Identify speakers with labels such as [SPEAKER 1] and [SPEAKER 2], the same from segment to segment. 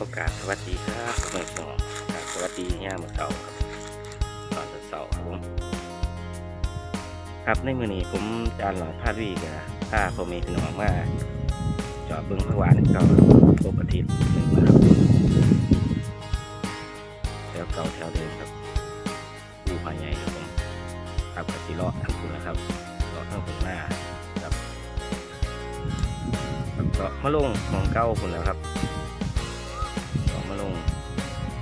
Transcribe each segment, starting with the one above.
[SPEAKER 1] โอกาสสวัสดีครับเมื่อสองครับสวัสดีย่ามมื้อเสาร์ครับตอนเสาร์ครับผมครับในมือนี้ผมจานหลอดพาดวีกับผ้าพ่อแม่พี่น้องมาจอดเบิ้งพระหวานเก่าปกติหนึ่งนะครับแถวเก่าแถวเดิมครับอู่ผาใหญ่ครับผมครับกติลาะทั้งคุณนะครับลาะทั้งคุณหน้าครับก็มาลงหมองเก้าคุณแล้วครับ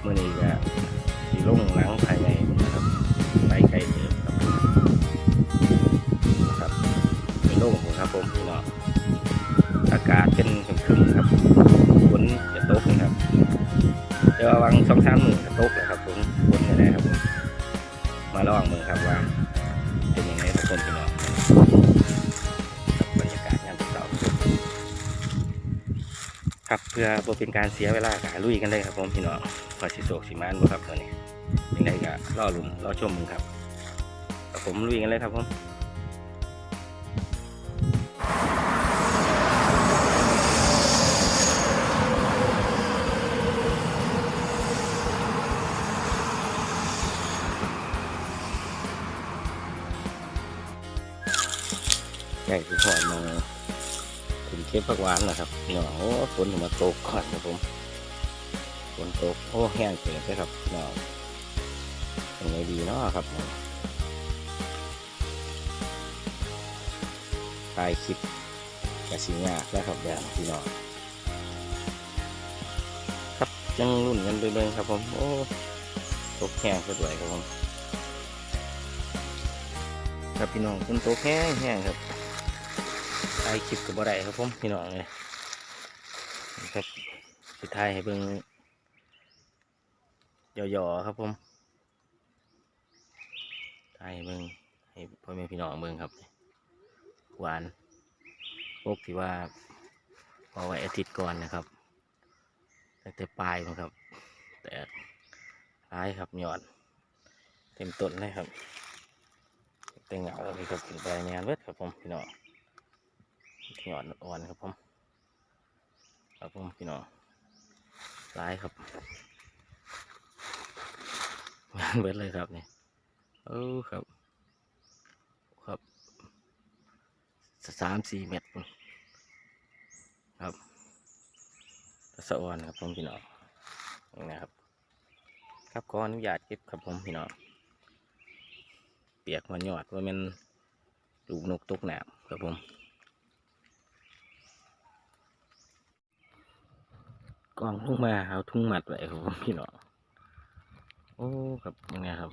[SPEAKER 1] มื่อนี้ก็สีลงหลังภายในนะครับไปไกลเติมครับนะครับเป็นโล่งครับผมพี่น้องอากาศเป็นครึมๆครับฝนจะตกนะครับเดี๋ยววังสองสามหมื่นจะตกเลยครับผมฝนจะได้ครับผมมาลองมือครับว่าเป็นยังไงทุกคนพี่น้อง ครับเพื่อบ่เป็นการเสียเวลาก็ลุยกันเลยครับผมพี่น้องพอสิโศกสิมานบ่ครับตัวนี้ยังไงก็รอลุ้นรอชมมึงครับครับผมลุยกันเลยครับผมใหญ่คือพอดมา ถึงเก็บผักหวานนะครับพี่น้องโอ้ฝนมาตกก่อนครับผมฝนตกโอ้แห้งเกิดเลยครับพี่น้องยังไงดีเนาะครับถ่ายคลิปกระชิงยากแล้วครับอย่างพี่น้องครับยังรุ่นกันไปเบิ่งครับผมโอ้ตกแห้งซะด้วยครับผมครับพี่น้องฝนตกแห้งแห้งครับายคลิปกับบ่ได้ครับผมพี่น้องเลยครับสุดท้ายให้เบิ่งย่อๆครับผมถ่ายให้เบิ่งให้พ่อแม่พี่น้องเบิ่งครับ หวานพวกที่ว่าพอไว้อาทิตย์ก่อนนะครับตั้งแต่ปลายมันครับ แต่ร้ายครับหยอดเต็มต้นเลยครับเต็มเหงาเลยครับเป็นปลายงานเวทครับผมพี่น้อง หยอดอ่อนครับผมครับผมพี่น้องร้ายครับงานเบิดเลยครับเนี่ยเออครับ ครับสามสี่เม็ดครับสะอ่อนครับผมพี่น้องนี่นะครับ ครับขออนุญาตเก็บครับผมพี่น้องเปียกมันยอดว่ามันลูกนกตกหนามครับผม กองลงมาเอาทุ่งหมัดไว้ครับผมพี่น้องโอ้ครับยังไงครับ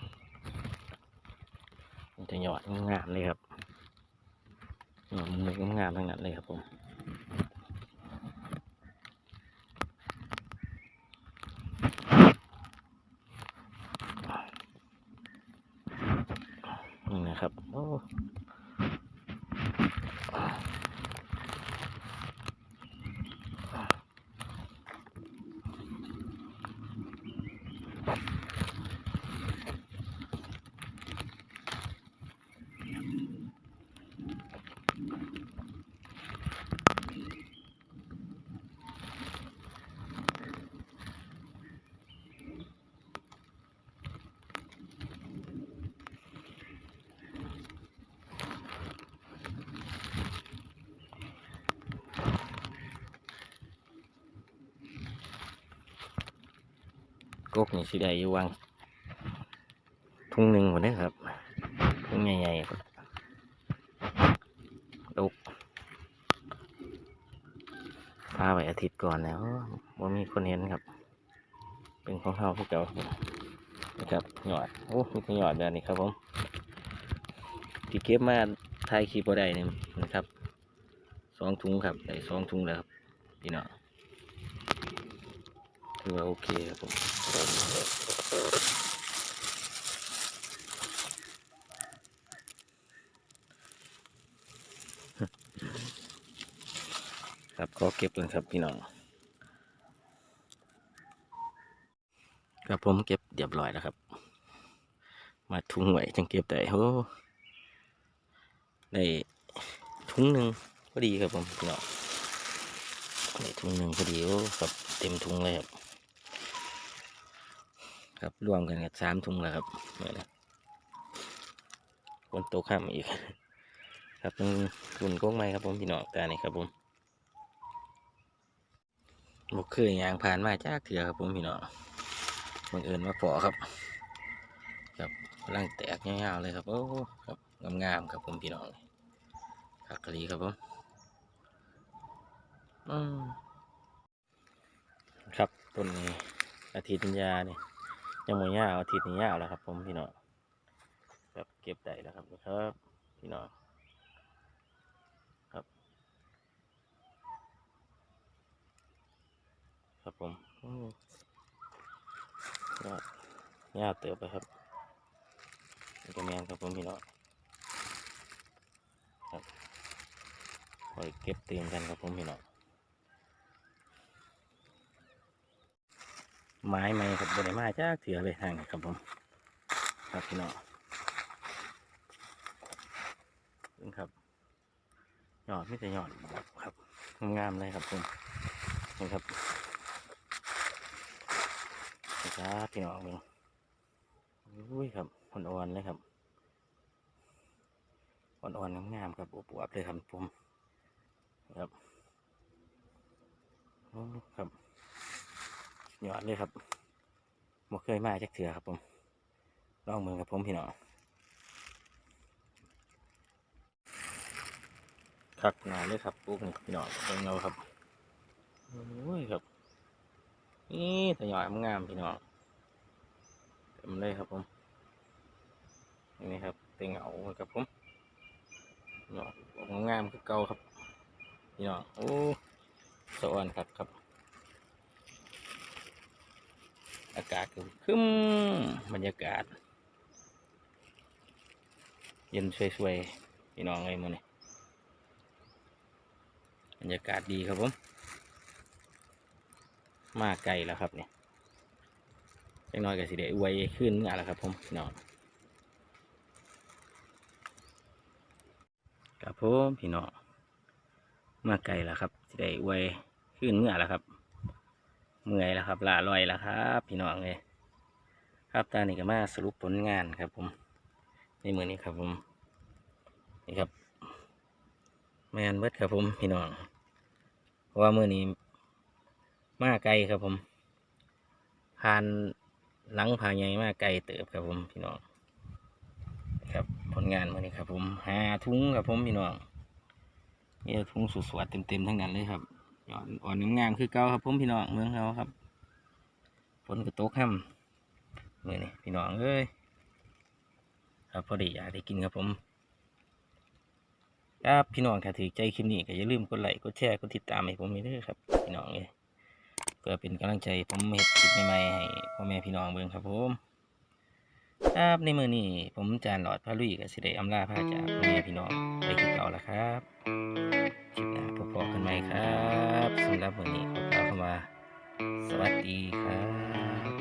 [SPEAKER 1] มันจะหยอดงามเลยครับหยอดมืองามทั้งนั้นเลยครับผมนี่นะครับโอ้ กกนี่สิได้อยู่วังทุ่งหนึ่งหมดเลยครับทุ่งใหญ่ๆพุ่นดกพาไปอาทิตย์ก่อนแล้วว่ามีคนเห็นครับ เป็นของเขาพวกเก่านะครับหยอดโอ้มีแต่หยอดแบบนี้ครับผมที่เก็บมาถ่ายคลิปบ่ได้นี่นะครับสองถุงครับได้สองถุงแล้วครับพี่น้อง ถือว่าโอเคครับผมครับขอเก็บเลยครับพี่น้องครับผมเก็บเรียบร้อยแล้วครับ มาถุงไว้จังเก็บได้โอ้ได้ถุงหนึ่งพอดีครับผมพี่น้องได้ถุงหนึ่งพอดีโอ้ครับเต็มถุงเลยครับ ครับรวมกันกับสามถุงแล้วครับเมื่นะคนโตข้ามอีก ครับเป็นคุณโก้งไม้ครับผมพี่น้องตานี่ครับผมบกเคยยางผ่านมาจากเถื่อครับผมพี่น้องบังเอิญมาพอครับ ครับกำลังแตกยาวๆเลยครับโอ้ครับงามๆครับผมพี่น้องผักกะหรี่ครับผมอืมครับต้นนี้อาทิตย์ยาเนี่ย ยังไม่ยาวอาทิตย์นี้ยาวแล้วครับ ผมพี่น้องครับเก็บได้แล้วครับนะครับ พี่น้องครับ ครับผมอืมยอดยาวเติบไปครับนี่ก็แมนครับผมพี่น้องครับคอยเก็บเตียงกันครับผมพี่น้อง ไม้ไม้ครับบนไม้จ้าเถื่อเลยทางนี้ครับผมครับพี่น้องนี่ครับยอดไม่แต่ยอดครับงามเลยครับผมนี่ครับนี่ครับพี่น้องเบิ่งอุ้ยครับอ่อนๆเลยครับอ่อนๆงามๆครับอวบๆเลยครับผมครับโอ้ครับ ยอดเลยครับบ่เคยมาจากเถื่อครับผมลองเมืองกับผมพี่น้องคักหนาเลยครับปลูกนี่พี่น้องเบิ่งเอาครับโอ้ยครับนี่ทยอยงามพี่น้องเต็มเลยครับผมนี่ครับเต็งเอาครับผมพี่น้องงามคือเก่าครับพี่น้องโอ้สะอ่อนครับครับ อากาศคึ้มบรรยากาศ เย็นสวยๆพี่น้องเลยมือนี้บรรยากาศดีครับผม มาไกลแล้วครับเนี่ยจังน้อยก็สิได้อวยขึ้นเมื่อแล้วครับผมพี่น้องครับผมพี่น้องมาไกลแล้วครับสิได้อวยขึ้นเมื่อแล้วครับ เมื่อยแล้วครับลาลอยแล้วครับ พี่น้องเลยครับตอนนี้ก็มาสรุปผลงานครับ ผมในมือนี้ครับผมนี่ครับแมนเบิดครับผมพี่น้องเพราะว่ามือนี้มาไกลครับผมผ่านหลังผ่าใหญ่มาไกลเติบครับผมพี่น้องครับผลงานมือนี้ครับ ผมหาทุ้งครับผมพี่น้องมีแต่ทุ้งสวยๆเต็มๆทั้งนั้นเลยครับ ยอดอ่อนงามคือเก่าครับผมพี่น้องเมืองเราครับฝนก็ตกค่ำมือนี่พี่น้องเอ้ยครับพอดีอยากได้กินครับผมครับพี่น้องถ้าถือใจคลิปนี้ก็อย่าลืมกดไลค์กดแชร์กดติดตามให้ผมด้วยเด้อครับพี่น้องเอ้ยเพื่อเป็นกำลังใจผมเฮ็ดคลิปใหม่ๆให้พ่อแม่พี่น้องเบิ่งครับผมครับในมือนี้ผมจานหลอดพระลุยกับสิได้อำลาพระจากพ่อแม่พี่น้องไปคือเก่าล้วครับ คลิปหน้าพบกันใหม่ครับสำหรับวันนี้ขอกล่าวคำว่าสวัสดีครับ